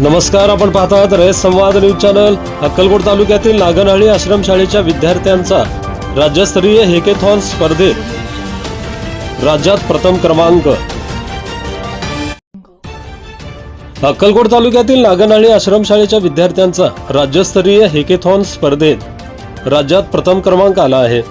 नमस्कार आपण पाहत आहात रेस संवाद न्यूज चॅनल अक्कलकोट तालुक्यातील नागनहळ्ली आश्रमशाळेच्या विद्यार्थ्यांचा राज्यस्तरीय हेकेथॉन स्पर्धेत राज्यात प्रथम क्रमांक. अक्कलकोट तालुक्यातील नागनहळ्ली आश्रमशाळेच्या विद्यार्थ्यांचा राज्यस्तरीय हेकेथॉन स्पर्धेत राज्यात प्रथम क्रमांक आला आहे.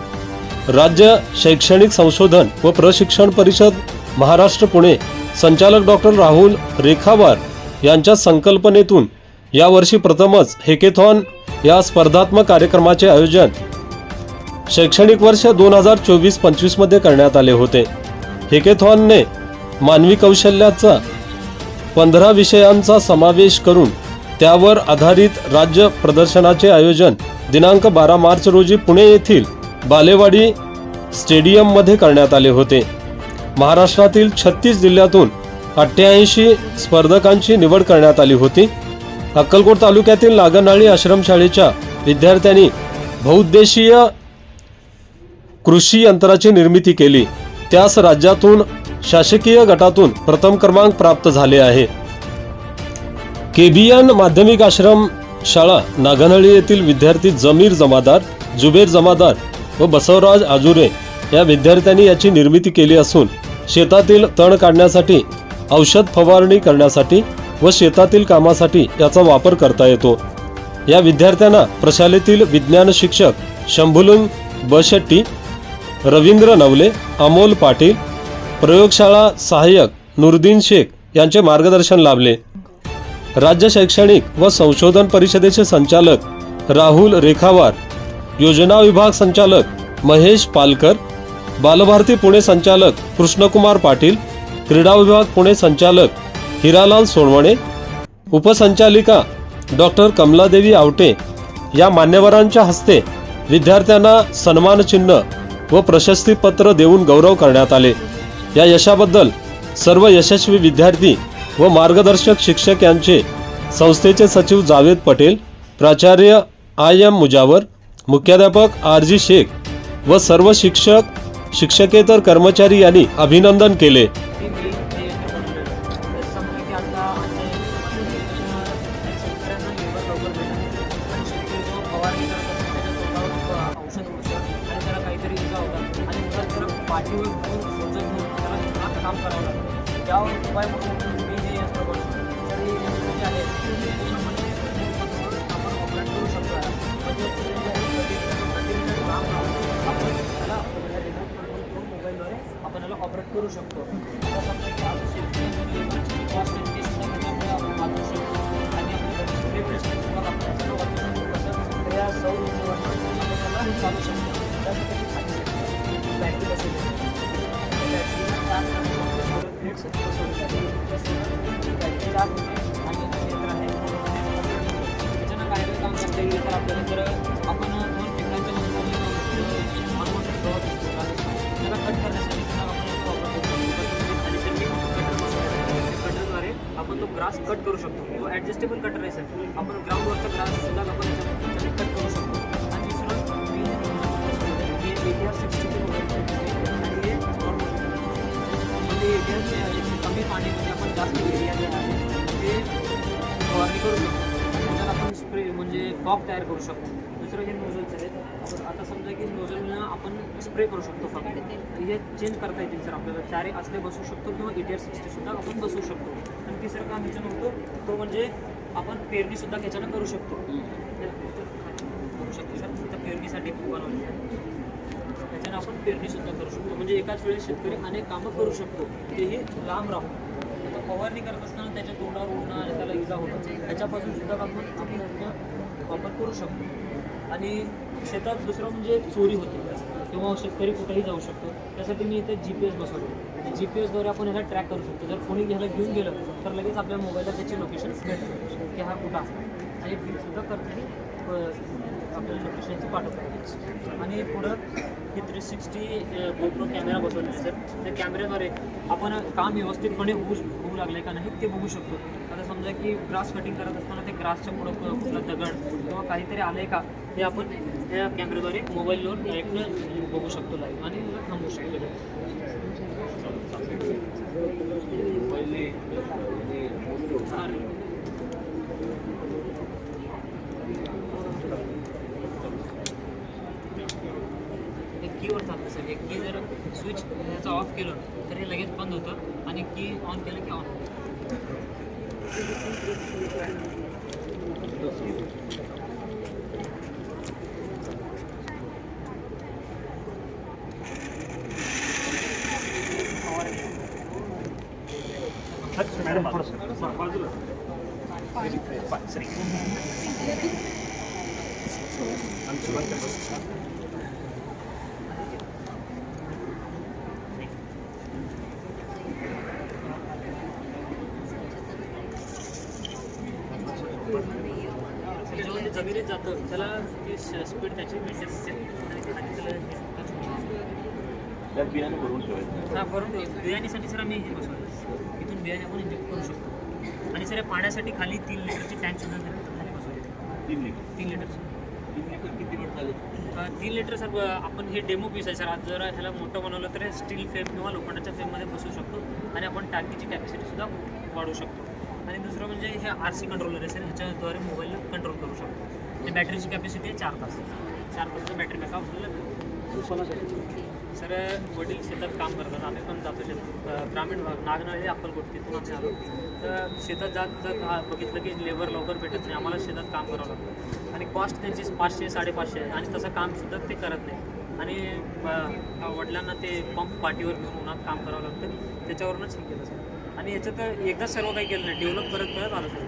राज्य शैक्षणिक संशोधन व प्रशिक्षण परिषद महाराष्ट्र पुणे. संचालक डॉक्टर राहुल रेखावार यांच्या संकल्पनेतून यावर्षी प्रथमच हेकेथॉन या स्पर्धात्मक कार्यक्रमाचे आयोजन शैक्षणिक वर्ष दोन हजार चोवीस पंचवीसमध्ये करण्यात आले होते. हेकेथॉनने मानवी कौशल्याचा पंधरा विषयांचा समावेश करून त्यावर आधारित राज्य प्रदर्शनाचे आयोजन दिनांक बारा मार्च रोजी पुणे येथील बालेवाडी स्टेडियममध्ये करण्यात आले होते. महाराष्ट्रातील छत्तीस जिल्ह्यातून अठ्ठ्याऐंशी स्पर्धकांची निवड करण्यात आली होती. अक्कलकोट तालुक्यातील नागनाळी आश्रमशाळेच्या विद्यार्थ्यांनी बहुउद्देशीय कृषी यंत्राची निर्मिती केली. त्यास राज्यातून शासकीय गटातून प्रथम क्रमांक प्राप्त झाले आहे. केबियन माध्यमिक आश्रम शाळा नागनळी येथील विद्यार्थी जमीर जमादार जुबेर जमादार व बसवराज आजुरे या विद्यार्थ्यांनी याची निर्मिती केली असून शेतातील तण काढण्यासाठी औषध फवारणी करण्यासाठी व शेतातील कामासाठी याचा वापर करता येतो. या विद्यार्थ्यांना प्रशालेतील विज्ञान शिक्षक शंभुलुंग बशेट्टी रवींद्र नवले अमोल पाटील प्रयोगशाळा सहाय्यक नुरदीन शेख यांचे मार्गदर्शन लाभले. राज्य शैक्षणिक व संशोधन परिषदेचे संचालक राहुल रेखावार योजना विभाग संचालक महेश पालकर बालभारती पुणे संचालक कृष्णकुमार पाटील क्रीडा विभाग पुणे संचालक हिरालाल सोनवणे उपसंचालिका डॉक्टर कमलादेवी आवटे या मान्यवरांच्या हस्ते विद्यार्थ्यांना सन्मानचिन्ह व प्रशस्तीपत्र देऊन गौरव करण्यात आले. या यशाबद्दल सर्व यशस्वी विद्यार्थी व मार्गदर्शक शिक्षक यांचे संस्थेचे सचिव जावेद पटेल प्राचार्य आय एम मुजावर मुख्याध्यापक आर जी शेख व सर्व शिक्षक शिक्षकेतर कर्मचारी यांनी अभिनंदन केले. त्याला पाठीवर घेऊन सोजत घेऊन त्याला हात काम करावं लागतं त्यावर उपाय म्हणून सोलर आणि आहे त्याच्यानं काय काम करता येईल तर आपल्याला जर आपण दोन पिकांच्या त्याला कट करण्यासाठी कटरद्वारे आपण तो ग्रास कट करू शकतो. तो ॲडजस्टेबल कटर आहे सर आपण ग्राउंडवरचा ग्रास सुद्धा आपण ते पाण्यामध्ये आपण जास्त ते फवारणी करू शकतो. आणि त्याच्यात आपण स्प्रे म्हणजे फॉग तयार करू शकतो. दुसरं हे नोझल्स आहेत आपण आता समजा की नोझलनं आपण स्प्रे करू शकतो फक्त. हे चेंज करता येतील सर आपल्याला. चारही असले बसवू शकतो किंवा एटीआर सुद्धा आपण बसवू शकतो. आणि तिसरं काम ह्याच्यानं होतं तो म्हणजे आपण पेरणी सुद्धा ह्याच्यानं करू शकतो. करू शकतो सर. तिथं पेरणीसाठी बनवली आहे त्याच्यानं आपण पेरणी सुद्धा करू शकतो. म्हणजे एकाच वेळेस शेतकरी अनेक कामं करू शकतो. तेही लांब राहून. फवारणी करत असताना त्याच्या तोंडावर उडणं आणि त्याला इजा होणं त्याच्यापासून सुद्धा आपण आपण वापर करू शकतो. आणि शेतात दुसरं म्हणजे चोरी होते. किंवा शेतकरी कुठेही जाऊ शकतो. त्यासाठी मी इथे जी पी एस बसवतो. जी पी एसद्वारे आपण ह्याला ट्रॅक करू शकतो. जर कोणी ह्याला घेऊन गेलं तर लगेच आपल्या मोबाईलला त्याची लोकेशन भेटतो. की हा कुठं असतो बिल सुद्धा करते आपल्या लोकेशनची पाठवतो आणि पुढं हे थ्री सिक्स्टी गोप्रो कॅमेरा बसवले सर त्या कॅमेऱ्याद्वारे आपण काम व्यवस्थितपणे होऊ होऊ लागले का नाही ते बघू शकतो आता समजा की ग्रास कटिंग करत असताना ते ग्रासच्या पुढं कुठला दगड किंवा काहीतरी आलं आहे का हे आपण त्या कॅमेऱ्याद्वारे मोबाईलवर डायरेक्ट बघू शकतो लाईव्ह आणि थांबू थांबवू शकतो हा. एक की जर स्विच ह्याचा ऑफ केलं तर हे लगेच बंद होतं आणि की ऑन केलं की ऑन मॅडम थोडंसं बाजूला ते जमिनीत जातं. त्याला ती स्पीड त्याची मेंटेन हे. त्यात बियाणं भरून ठेवायचं. हा देऊ बियाण्यासाठी सर आम्ही हे बसवलं. इथून बियाणे आपण इंजेक्ट करू शकतो. आणि सर या पाण्यासाठी खाली तीन लिटरची टँक सुद्धा खाली बसवली. तीन लिटर. तीन लिटरची. तीन लिटर सर आपण हे डेमो पीस आहे. सर आज जर ह्याला मोठं बनवलं तर स्टील फ्रेम किंवा लोखंडाच्या फ्रेममध्ये बसवू शकतो. आणि आपण टाकीची कॅपॅसिटीसुद्धा वाढवू शकतो. आणि दुसरं म्हणजे हे आर सी कंट्रोलर आहे सर ह्याच्याद्वारे मोबाईलला कंट्रोल करू शकतो. आणि बॅटरीची कॅपॅसिटी आहे चार तास. चार तासाचं बॅटरी बॅकअप आपल्याला. सर वडील शेतात काम करतात. आम्ही पण जातो शेतात. ग्रामीण भाग नागनाळे अक्कलकोट तिथून आम्ही आलो तर शेतात जात जात बघितलं की लेबर लवकर भेटत नाही. आम्हाला शेतात काम करावं लागतं. आणि कॉस्ट त्यांची पाचशे साडेपाचशे आहे. आणि तसं कामसुद्धा ते करत नाही. आणि वडिलांना ते पंप पाठीवर घेऊन उन्हात काम करावं लागतं. त्याच्यावरूनच हे केलं सर आणि याच्यात एकदा सर्व काही केलं नाही. डेव्हलप करत करत आलो सर